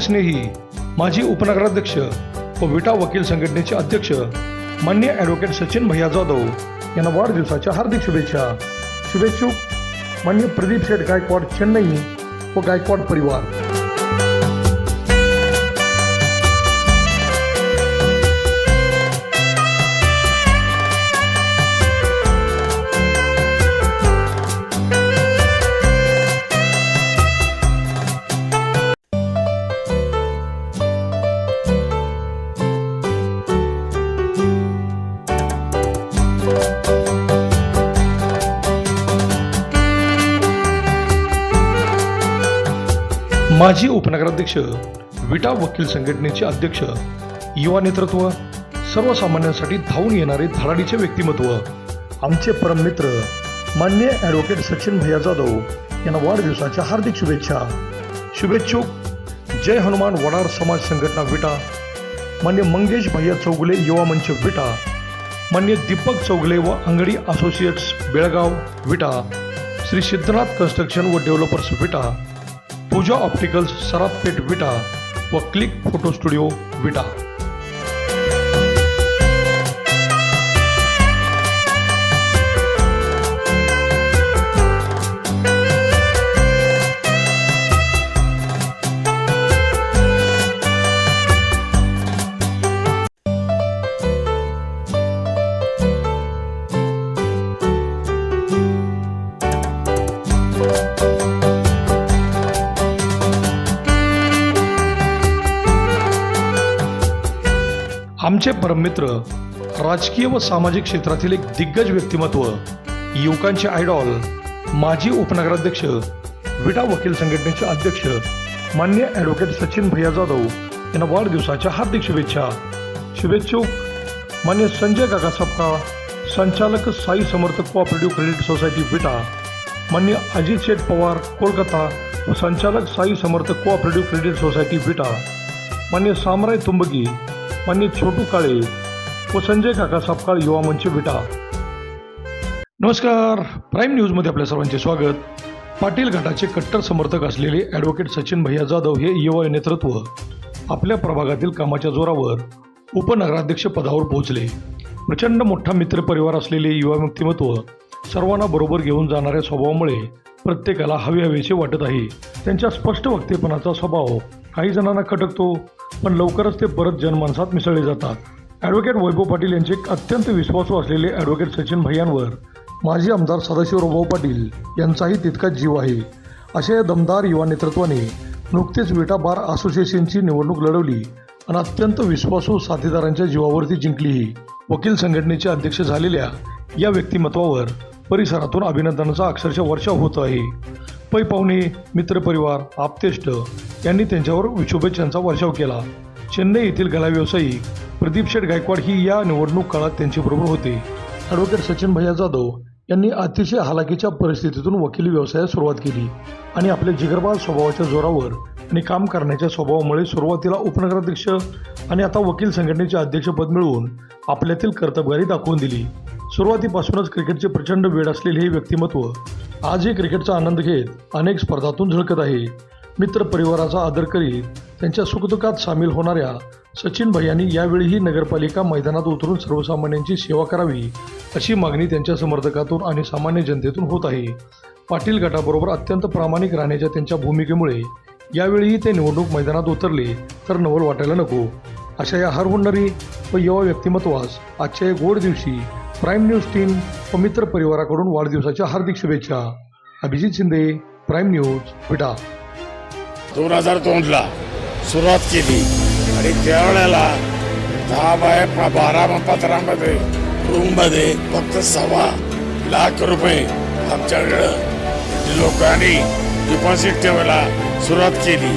आमचे स्नेही माजी उपनगराध्यक्ष व विटा वकील संघटनेचे अध्यक्ष मान्य ॲडव्होकेट सचिन भैया जाधव यांना वाढदिवसाच्या हार्दिक शुभेच्छा. शुभेच्छुक मान्य प्रदीप शेठ गायकवाड चेन्नई व गायकवाड परिवार. माजी उपनगराध्यक्ष विटा वकील संघटनेचे अध्यक्ष युवा नेतृत्व सर्वसामान्यांसाठी धावून येणारे धडाडीचे व्यक्तिमत्व आमचे परममित्र मान्य ॲडव्होकेट सचिन भैया जाधव यांना वाढदिवसाच्या हार्दिक शुभेच्छा. शुभेच्छुक जय हनुमान वडार समाज संघटना विटा मान्य मंगेश भैया चौगुले युवा मंच विटा मान्य दीपक चौगले व अंगडी असोसिएट्स बेळगाव विटा श्री सिद्धनाथ कन्स्ट्रक्शन व डेव्हलपर्स विटा पूजा ऑप्टिकल्स सराफपेठ विटा व क्लिक फोटो स्टुडिओ विटा आमचे परममित्र राजकीय व सामाजिक क्षेत्रातील एक दिग्गज व्यक्तिमत्व युवकांचे आयडॉल माजी उपनगराध्यक्ष विटा वकील संघटनेचे अध्यक्ष मान्य ॲडव्होकेट सचिन भैया जाधव यांना वाढदिवसाच्या हार्दिक शुभेच्छा. शुभेच्छुक मान्य संजय काका सपका संचालक Sai Samarth cooperative credit society Vita मान्य अजित शेठ पवार कोलकाता व संचालक Sai Samarth cooperative credit society Vita मान्य सामराय तुंबगी मान्य छोटू काळे व संजय काका सपकाळ युवा मंच विटा नमस्कार प्राईम न्यूजमध्ये आपल्या सर्वांचे स्वागत. पाटील गटाचे कट्टर समर्थक असलेले ॲडव्होकेट सचिन भैया जाधव हे युवा नेतृत्व आपल्या प्रभागातील कामाच्या जोरावर उपनगराध्यक्ष पदावर पोहोचले. प्रचंड मोठा मित्रपरिवार असलेले युवा व्यक्तिमत्व सर्वांना बरोबर घेऊन जाणाऱ्या स्वभावामुळे प्रत्येकाला हवे हवेसे वाटत आहे. त्यांच्या स्पष्ट वक्तेपणाचा स्वभाव काही जणांना खटकतो पण लवकरच ते परत जनमानसात मिसळले जातात. ॲडव्होकेट वैभव पाटील यांचे अत्यंत विश्वासू असलेले ॲडव्होकेट सचिन भैयांवर माजी आमदार सदाशिवराव पाटील यांचाही तितकाच जीव आहे. अशा या दमदार युवा नेतृत्वाने नुकतेच विटा बार असोसिएशनची निवडणूक लढवली आणि अत्यंत विश्वासू साथीदारांच्या जीवावरती जिंकलीही वकील संघटनेचे अध्यक्ष झालेल्या या व्यक्तिमत्वावर परिसरातून अभिनंदनाचा अक्षरशः वर्षाव होत आहे. पै पाहुणे मित्रपरिवार आप्तेष्ट यांनी त्यांच्यावर शुभेच्छांचा वर्षाव केला. चेन्नई येथील गला व्यावसायिक प्रदीप शेठ गायकवाड ही या निवडणूक काळात त्यांच्याबरोबर होते. ॲडव्होकेट सचिन भैया जाधव यांनी अतिशय हालाकीच्या परिस्थितीतून वकिली व्यवसायात सुरुवात केली आणि आपल्या जिगरबाज स्वभावाच्या जोरावर आणि काम करण्याच्या स्वभावामुळे सुरुवातीला उपनगराध्यक्ष आणि आता वकील संघटनेचे अध्यक्षपद मिळवून आपल्यातील कर्तबगारी दाखवून दिली. सुरुवातीपासूनच क्रिकेटचे प्रचंड वेळ असलेले हे व्यक्तिमत्व आजही क्रिकेटचा आनंद घेत अनेक स्पर्धातून झळकत आहे. मित्र परिवाराचा आदर करीत त्यांच्या सुखदुःखात सामील होणाऱ्या सचिन भैयांनी यावेळीही नगरपालिका मैदानात उतरून सर्वसामान्यांची सेवा करावी अशी मागणी त्यांच्या समर्थकातून आणि सामान्य जनतेतून होत आहे. पाटील गटाबरोबर अत्यंत प्रामाणिक राहण्याच्या त्यांच्या भूमिकेमुळे यावेळीही ते निवडणूक मैदानात उतरले तर नवल वाटायला नको. अशा या हरहुंडरी व युवा व्यक्तिमत्वास आजच्या या गोड दिवशी प्राईम न्यूज टीम व मित्र परिवाराकडून वाढदिवसाच्या हार्दिक शुभेच्छा. Abhijit Shinde prime news Vita. दोन हजार दोनला सुरुवात केली. आणि त्यावेळेला दहा बाय बारा पत्रामध्ये रूममध्ये फक्त सव्वा लाख रुपये आमच्याकडं लोकांनी डिपॉझिट ठेवायला सुरुवात केली.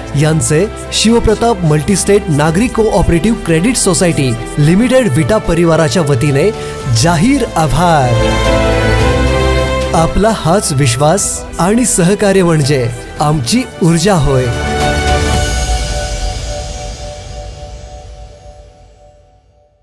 यांचे शिवप्रताप मल्टीस्टेट नागरी cooperative credit society limited Vita परिवाराच्या वतीने जाहीर आभार. आपला हाच विश्वास आणि सहकार्य म्हणजे आमची ऊर्जा होय.